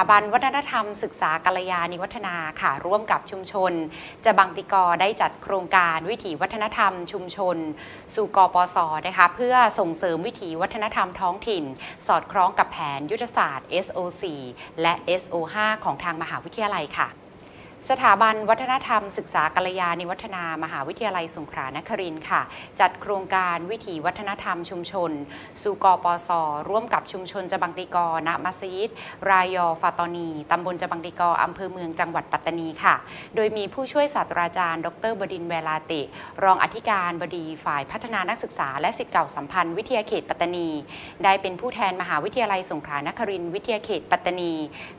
าบันวัฒนธรรมศึกษากัลยาณิวัฒนาค่ะ ร่วมกับชุมชน จะบังติกอได้จัดโครงการวิถีวัฒนธรรม ชุมชน สู่กปศนะคะเพื่อส่งเสริมวิถีวัฒนธรรมท้องถิ่น สอดคล้องกับแผนยุทธศาสตร์ SO4 และ SO5 ของทางมหาวิทยาลัยค่ะ สถาบันวัฒนธรรมศึกษากัลยาณิวัฒนามหาวิทยาลัยสงขลานครินทร์ค่ะ จัดโครงการวิถีวัฒนธรรมชุมชน สู่กปส ร่วมกับชุมชนจบังติกอณมัสยิด รายอฟาตอนีตำบลจบังติกออำเภอเมืองจังหวัดปัตตานีค่ะ โดยมีผู้ช่วยศาสตราจารย์ ดรบดินเวลาติ รองอธิการบดีฝ่ายพัฒนานักศึกษา และสิทธิเก่าสัมพันธ์วิทยาเขตปัตตานี ได้เป็นผู้แทนมหาวิทยาลัยสงขลานครินทร์วิทยาเขตปัตตานี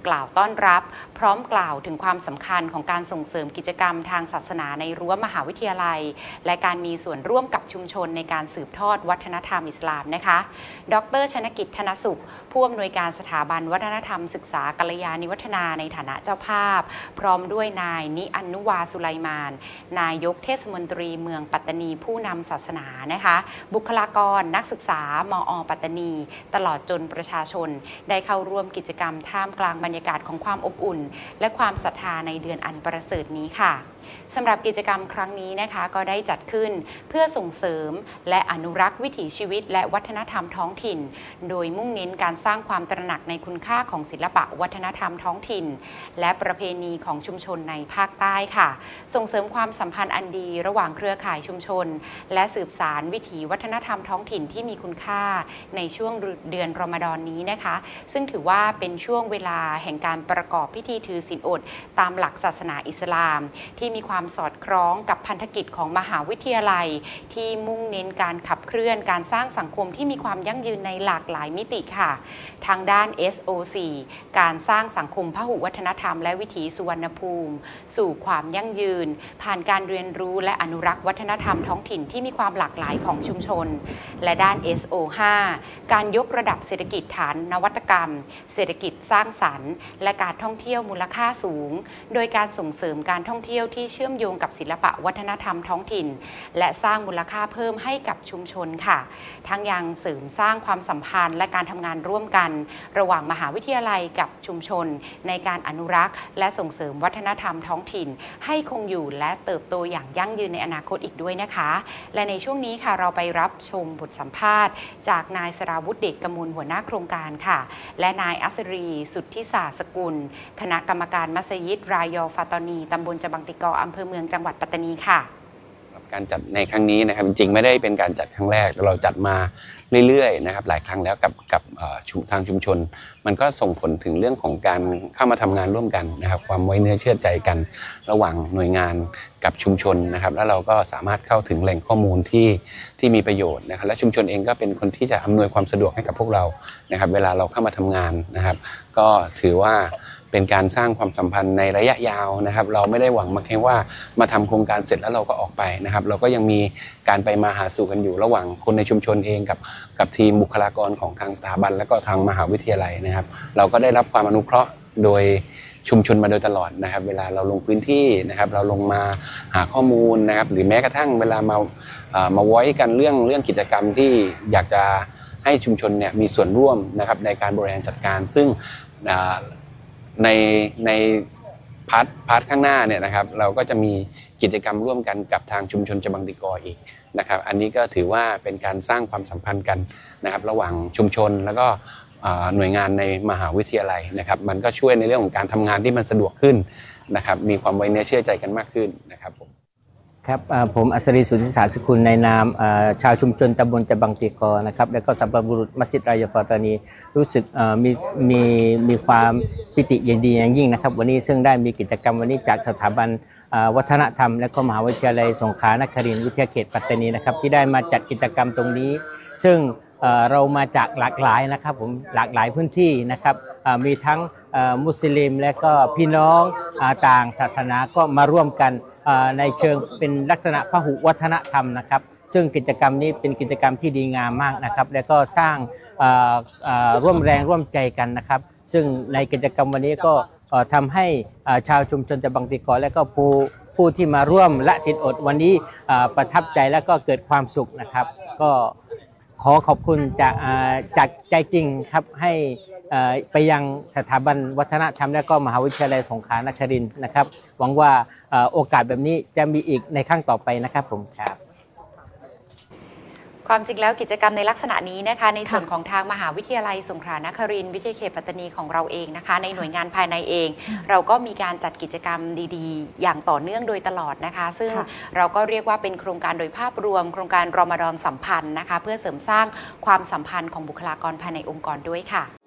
กล่าวต้อนรับ พร้อมกล่าวถึงความสำคัญของการส่งเสริมกิจกรรมทางศาสนาในรั้วมหาวิทยาลัย และการมีส่วนร่วมกับชุมชนในการสืบทอดวัฒนธรรมอิสลามนะคะ ดรชนกิจธนสุข ผู้อำนวยการสถาบันวัฒนธรรมศึกษากัลยาณิวัฒนาในฐานะเจ้าภาพ พร้อมด้วยนายนิอนุวาสุไลมาน นายกเทศมนตรีเมืองปัตตานีผู้นำศาสนานะคะ บุคลากรนักศึกษามอปัตตานี ตลอดจนประชาชน ได้เข้าร่วมกิจกรรมท่ามกลางบรรยากาศของความอบอุ่น และความศรัทธาในเดือนอันประเสริฐนี้ค่ะ สำหรับกิจกรรมครั้งนี้นะคะก็ได้จัดขึ้นเพื่อส่งเสริมและอนุรักษ์วิถีชีวิต และวัฒนธรรมท้องถิ่น โดยมุ่งเน้นการสร้างความตระหนักในคุณค่าของศิลปะวัฒนธรรมท้องถิ่น และประเพณีของชุมชนในภาคใต้ค่ะ ส่งเสริมความสัมพันธ์อันดีระหว่างเครือข่ายชุมชน และสืบสารวิถีวัฒนธรรมท้องถิ่นที่มีคุณค่าในช่วงเดือนรอมฎอนนี้นะคะ ซึ่งถือว่าเป็นช่วงเวลาแห่งการประกอบพิธีถือศีลอด ตามหลักศาสนาอิสลามที่มีีความสอดคล้องกับพันธกิจของมหาวิทยาลัย ที่มุ่งเน้นการขับเคลื่อนการสร้างสังคมที่มีความยั่งยืนในหลากหลายมิติค่ะ ทางด้าน SOC การสร้างสังคมพหุวัฒนธรรมและวิถีสุวรรณภูมิ สู่ความยั่งยืน ผ่านการเรียนรู้และอนุรักษ์วัฒนธรรมท้องถิ่นที่มีความหลากหลายของชุมชน และด้าน SO5 การยกระดับเศรษฐกิจฐานนวัตกรรม เศรษฐกิจสร้างสรรค์ และการท่องเที่ยวมูลค่าสูง โดยการส่งเสริมการท่องเที่ยวที่เชื่อมโยงกับศิลปะวัฒนธรรมท้องถิ่น และสร้างมูลค่าเพิ่มให้กับชุมชนค่ะ ทั้งยังเสริมสร้างความสัมพันธ์และการทำงานร่วมกัน ระหว่างมหาวิทยาลัยกับชุมชน ในการอนุรักษ์ และส่งเสริมวัฒนธรรมท้องถิ่น ให้คงอยู่และเติบโตอย่างยั่งยืนในอนาคตอีกด้วยนะคะ และในช่วงนี้ค่ะเราไปรับชมบทสัมภาษณ์ จากนายสราวุฒิเดชกมูลหัวหน้าโครงการค่ะ และนายอัสรี สุทธิศาสกุล คณะกรรมการมัสยิดรายอฟาตอนีตำบลจบังติกออำเภอเมืองจังหวัดปัตตานีค่ะการจัดในครั้งนี้นะครับจริงๆไม่ได้เป็นการจัดครั้งแรกเราจัดมาเรื่อยๆนะครับหลายครั้งแล้วกับกับชุมทางชุมชน มันก็ส่งผลถึงเรื่องของการเข้ามาทำงานร่วมกันนะครับความไว้เนื้อเชื่อใจกันระหว่างหน่วยงานกับชุมชนนะครับแล้วเราก็สามารถเข้าถึงแหล่งข้อมูลที่ที่มีประโยชน์นะครับและชุมชนเองก็เป็นคนที่จะอำนวยความสะดวกให้กับพวกเรานะครับเวลาเราเข้ามาทำงานนะครับ ก็ถือว่า เป็นการสร้างความสัมพันธ์ในระยะยาวนะครับ เราไม่ได้หวังมาแค่ว่ามาทำโครงการเสร็จแล้วเราก็ออกไปนะครับ เราก็ยังมีการไปมาหาสู่กันอยู่ระหว่างคนในชุมชนเองกับกับทีมบุคลากรของทางสถาบัน และก็ทางมหาวิทยาลัยนะครับ เราก็ได้รับความอนุเคราะห์โดยชุมชนมาโดยตลอดนะครับ เวลาเราลงพื้นที่นะครับ เราลงมาหาข้อมูลนะครับ หรือแม้กระทั่งเวลามามาไว้กันเรื่องเรื่องกิจกรรมที่อยากจะให้ชุมชนเนี่ยมีส่วนร่วมนะครับในการบริหารจัดการ ซึ่ง ในในพาร์ทพาร์ทข้างหน้าเนี่ยนะครับเราก็จะมีกิจกรรมร่วมกันกับทางชุมชนจบังติกออีกนะครับอันนี้ก็ถือว่าเป็นการสร้างความสัมพันธ์กันนะครับระหว่างชุมชนแล้วก็หน่วยงานในมหาวิทยาลัยนะครับมันก็ช่วยในเรื่องของการทำงานที่มันสะดวกขึ้นนะครับมีความไว้เนื้อเชื่อใจกันมากขึ้นนะครับผม ครับผมอัศรีสุทธิสารสกุลในนามชาวชุมชนตำบลจะบังตีกอนะครับแล้วก็สัมปบุรุษมัสยิดรายฟาตานีรู้สึกมีมีมีความปิติยินดีอย่างยิ่งนะครับ วันนี้ซึ่งได้มีกิจกรรมวันนี้จากสถาบันวัฒนธรรม และก็มหาวิทยาลัยสงขลานครินทร์วิทยาเขตปัตตานีนะครับที่ได้มาจัดกิจกรรมตรงนี้ ซึ่งเรามาจากหลากหลายนะครับผมหลากหลายพื้นที่นะครับมีทั้งมุสลิมและก็พี่น้องต่างศาสนาก็มาร่วมกันในเชิงเป็นลักษณะพหุวัฒนธรรมนะครับ ซึ่งกิจกรรมนี้เป็นกิจกรรมที่ดีงามมากนะครับ และก็สร้างร่วมแรงร่วมใจกันนะครับ ซึ่งในกิจกรรมวันนี้ก็เอ่อทำให้ชาวชุมชนจะบังติกอและก็ผู้ผู้ที่มาร่วมละสินอดวันนี้ประทับใจและก็เกิดความสุขนะครับ ก็ ขอขอบคุณจากอ่าจากใจจริงครับให้เอ่อไปยังสถาบันวัฒนธรรมและก็มหาวิทยาลัยสงขลานครินทร์นะครับ หวังว่าเอ่อโอกาสแบบนี้จะมีอีกในครั้งต่อไปนะครับผมครับ ความจริงแล้วกิจกรรมในลักษณะนี้นะคะ ในส่วนค่ะของทางมหาวิทยาลัยสงขลานครินทร์วิทยาเขตปัตตานีของเราเองนะคะ ในหน่วยงานภายในเอง เราก็มีการจัดกิจกรรมดีๆ อย่างต่อเนื่องโดยตลอดนะคะ ซึ่งค่ะเราก็เรียกว่าเป็นโครงการโดยภาพรวม โครงการรอมฎอนสัมพันธ์นะคะ เพื่อเสริมสร้างความสัมพันธ์ของบุคลากรภายในองค์กรด้วยค่ะ